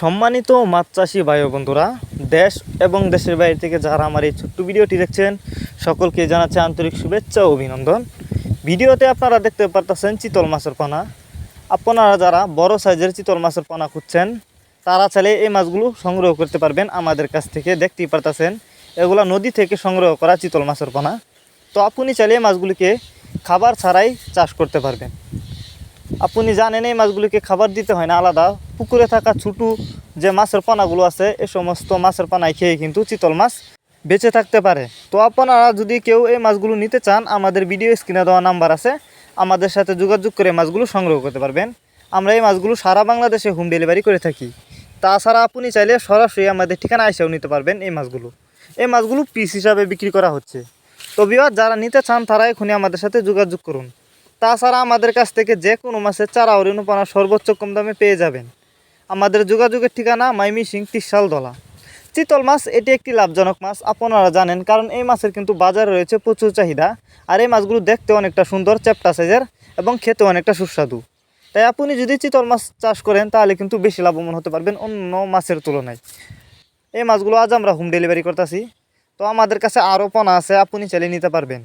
সম্মানিত মাছ চাষি ভাই বন্ধুরা, দেশ এবং দেশের বাইরে থেকে যারা আমার এই ছোট্ট ভিডিওটি দেখছেন, সকলকে জানাচ্ছে আন্তরিক শুভেচ্ছা ও অভিনন্দন। ভিডিওতে আপনারা দেখতে পারতেছেন চিতল মাছের পানা। আপনারা যারা বড় সাইজের চিতল মাছের পানা খুঁজছেন, তারা চাইলে এই মাছগুলো সংগ্রহ করতে পারবেন আমাদের কাছ থেকে, দেখতেই পারতেছেন। এগুলো নদী থেকে সংগ্রহ করা চিতল মাছের পানা। তো আপনি চাইলে মাছগুলিকে খাবার ছাড়াই চাষ করতে পারবেন। আপনি জানেন এই মাছগুলিকে খাবার দিতে হয় না, আলাদা। পুকুরে থাকা ছোটো যে মাছের পানাগুলো আছে, এ সমস্ত মাছের পানায় খেয়ে কিন্তু চিতল মাছ বেঁচে থাকতে পারে। তো আপনারা যদি কেউ এই মাছগুলো নিতে চান, আমাদের ভিডিও স্ক্রিনে দেওয়া নাম্বার আছে। আমাদের সাথে যোগাযোগ করে মাছগুলো সংগ্রহ করতে পারবেন। আমরা এই মাছগুলো সারা বাংলাদেশে হোম ডেলিভারি করে থাকি। তাছাড়া আপনি চাইলে সরাসরি আমাদের ঠিকানা এসেও নিতে পারবেন এই মাছগুলো। এই মাছগুলো পিস হিসাবে বিক্রি করা হচ্ছে। তো বিবাদ যারা নিতে চান, তারা এখনই আমাদের সাথে যোগাযোগ করুন। তাছাড়া আমাদের কাছ থেকে যে কোনো মাছের চারা ও রেণুপানা সর্বোচ্চ কম দামে পেয়ে যাবেন। আমাদের যোগাযোগের ঠিকানা মাইমি সিং তিরশাল দলা। চিতল মাছ, এটি একটি লাভজনক মাছ, আপনারা জানেন, কারণ এই মাছের কিন্তু বাজারে রয়েছে প্রচুর চাহিদা, আর এই মাছগুলো দেখতে অনেকটা সুন্দর, চ্যাপটা সাইজের এবং খেতে অনেকটা সুস্বাদু। তাই আপনি যদি চিতল মাছ চাষ করেন, তাহলে কিন্তু বেশি লাভবান হতে পারবেন অন্য মাছের তুলনায়। এই মাছগুলো আজ আমরা হোম ডেলিভারি করতেছি। তো আমাদের কাছে আরও পোনা আছে, আপনি চালিয়ে নিতে পারবেন।